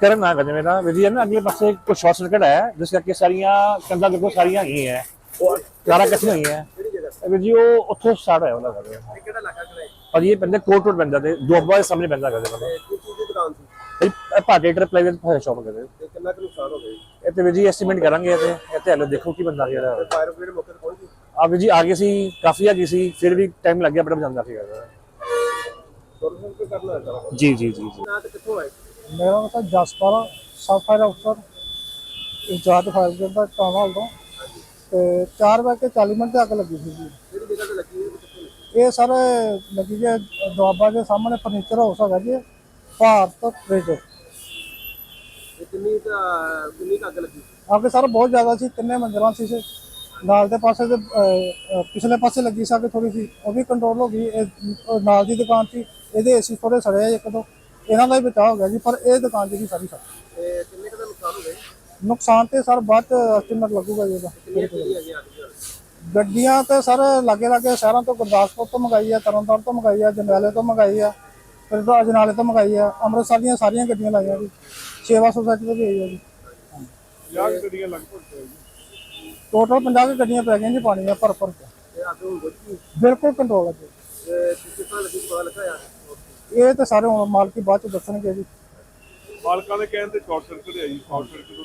ਕਰਨ ਨਾ ਕਰਦੇ ਮੇਰਾ ਵੀਰ ਜੀ ਨਾ ਅਗਲੇ ਪਾਸੇ ਕੁਝ ਸ਼ਾਰਟ ਸਰਕਟ ਹੈ ਜਿਸ ਕਰਕੇ ਸਾਰੀਆਂ ਕੰਧਾਂ ਦੇਖੋ ਸਾਰੀਆਂ ਹੈਗੀਆਂ ਹੈ। ਉਹ ਕਾਰਾਂ ਕੱਸੀਆਂ ਹੋਈਆਂ ਹੈ। ਵੀਰ ਜੀ ਉਹ ਉੱਥੋਂ ਸਟਾਰਟ ਹੋਇਆ ਉਹਨਾਂ ਦਾ ਕਿਹੜਾ ਇਲਾਕਾ ਕਿਹੜਾ ਹੈ? ਭਾਜੀ ਇਹ ਪੈਂਦੇ ਕੋਟ ਰੋਡ ਪੈਂਦਾ ਤੇ ਦੁਆਬਾ ਦੇ ਸਾਹਮਣੇ ਪੈਂਦਾ ਕਰਦੇ ਮਤਲਬ ਤੇ ਕਿਸ ਚੀਜ਼ ਦੀ ਦੁਕਾਨ ਸੀ? ਇਹ ਭਾਟੇ ਟਰ ਪਲਾਈਵੇਟ ਸ਼ਾਪ ਕਰਦੇ ਤੇ ਕਿੰਨਾ ਕੁ ਨੁਕਸਾਨ ਹੋ ਗਿਆ ਇਹ ਤੇ ਵੀਰ ਜੀ ਐਸਟੀਮੇਟ ਕਰਾਂਗੇ ਤੇ। ਇੱਥੇ ਹਲੇ ਦੇਖੋ ਕੀ ਬੰਦਾ ਜਿਹੜਾ। ਫਾਇਰ ਬ੍ਰਿਗੇਡ ਮੌਕੇ ਤੇ ਪਹੁੰਚ ਆ ਵੀਰ ਜੀ ਆ ਗਏ ਸੀ ਕਾਫੀ ਆ ਗਈ ਸੀ ਫਿਰ ਵੀ ਟਾਈਮ ਲੱਗ ਗਿਆ ਬੜਾ ਜਾਂਦਾ ਸੀਗਾ। ਜੀ ਜੀ ਜੀ ਜੀ। ਨਾ ਤੇ ਕਿੱਥੋਂ ਆਏ? ਮੇਰਾ ਨਾਮ ਤਾਂ ਜਸਪਾਲ ਸਬ ਫਾਇਰ ਅਫਸਰ ਇੰਚਾਰਜ ਫਾਇਰ ਬ੍ਰਿਗੇਡ ਦਾ ਟਾਊਨ ਤੋਂ ਤੇ 4 ਵਜੇ ਕੇ 40 ਮਿੰਟ ਤੇ ਅੱਗ ਲੱਗੀ ਸੀ ਜੀ। ਇਹ ਸਰ ਲੱਗੀ ਜੇ ਦੁਆਬਾ ਦੇ ਸਾਹਮਣੇ ਫਰਨੀਚਰ ਹਾਊਸ ਹੈਗਾ ਜੀ ਭਾਰਤ ਤੇ ਕਿੰਨੀ ਕਿੰਨੀ ਅੱਗ ਲੱਗੀ? ਅੱਗ ਸਰ ਬਹੁਤ ਜ਼ਿਆਦਾ ਸੀ ਤਿੰਨੇ ਮੰਜ਼ਲਾਂ ਸੀ। ਨਾਲ ਦੇ ਪਾਸੇ ਤੇ ਪਿਛਲੇ ਪਾਸੇ ਲੱਗੀ ਸੀ ਅੱਗ ਥੋੜੀ ਸੀ ਉਹ ਵੀ ਕੰਟਰੋਲ ਹੋ ਗਈ। ਨਾਲ ਦੀ ਦੁਕਾਨ ਸੀ ਇਹਦੇ ਏਸੀ ਥੋੜੇ ਸੜੇ ਇੱਕ ਦੋ। ਇਹਨਾਂ ਦਾ ਹੀ ਬਚਾਅ ਹੋ ਗਿਆ ਜੀ ਪਰ ਇਹ ਦੁਕਾਨ ਜਿਹੜੀ ਸਾਰੀ ਸੜ ਤੇ ਕਿੰਨੇ ਕੁ ਦਾ ਨੁਕਸਾਨ ਹੋ ਗਿਆ ਜੀ? ਨੁਕਸਾਨ ਤੇ ਸਰ ਬਾਅਦ ਚ ਐਸਟੀਮੇਟ ਲੱਗੂਗਾ ਜੀ ਇਹਦਾ। ਕਿੰਨੀਆਂ ਹੈਗੀਆਂ ਦੀਆਂ ਗੱਡੀਆਂ ਤੇ ਸਰ ਲਾਗੇ ਲਾਗੇ ਸ਼ਹਿਰਾਂ ਤੋਂ ਗੁਰਦਾਸਪੁਰ ਤੋਂ ਮੰਗਾਈ ਆ ਤਰਨਤਾਰਨ ਤੋਂ ਮੰਗਾਈ ਆ ਜੰਡਿਆਲੇ ਤੋਂ ਮੰਗਾਈ ਆ ਫਿਰ ਤੋਂ ਅਜਨਾਲੇ ਤੋਂ ਮੰਗਾਈ ਆ ਅੰਮ੍ਰਿਤਸਰ ਦੀਆਂ ਸਾਰੀਆਂ ਗੱਡੀਆਂ ਲਾਈਆਂ ਜੀ। ਸੇਵਾ ਸੁਸਾਇਟੀ ਤੋਂ ਵੀ ਆਈ ਆ ਜੀ। 50 ਗੱਡੀਆਂ ਲਗਭਗ ਟੋਟਲ 50 ਕੁ ਗੱਡੀਆਂ ਪੈ ਗਈਆਂ ਜੀ ਪਾਣੀ ਆ ਭਰ ਭਰ ਕੇ। ਤੇ ਅੱਗ ਹੁਣ ਬੁੱਝ ਗਈ ਬਿਲਕੁਲ ਕੰਟਰੋਲ ਹੈ ਜੀ। ਤੇ ਕਿਸ ਤਰ੍ਹਾਂ ਲੱਗੀ ਪਤਾ ਲੱਗਾ ਯਾਰ? ਇਹ ਤੇ ਸਾਰੇ ਮਾਲਕੀ ਬਾਅਦ ਚ ਦੱਸਣਗੇ ਜੀ। ਮਾਲਕਾਂ ਦੇ ਕਹਿਣ ਤੇ ਸ਼ਾਰਟ ਸਰਕਟ ਹੈ ਜੀ ਸ਼ਾਰਟ ਸਰਕਟ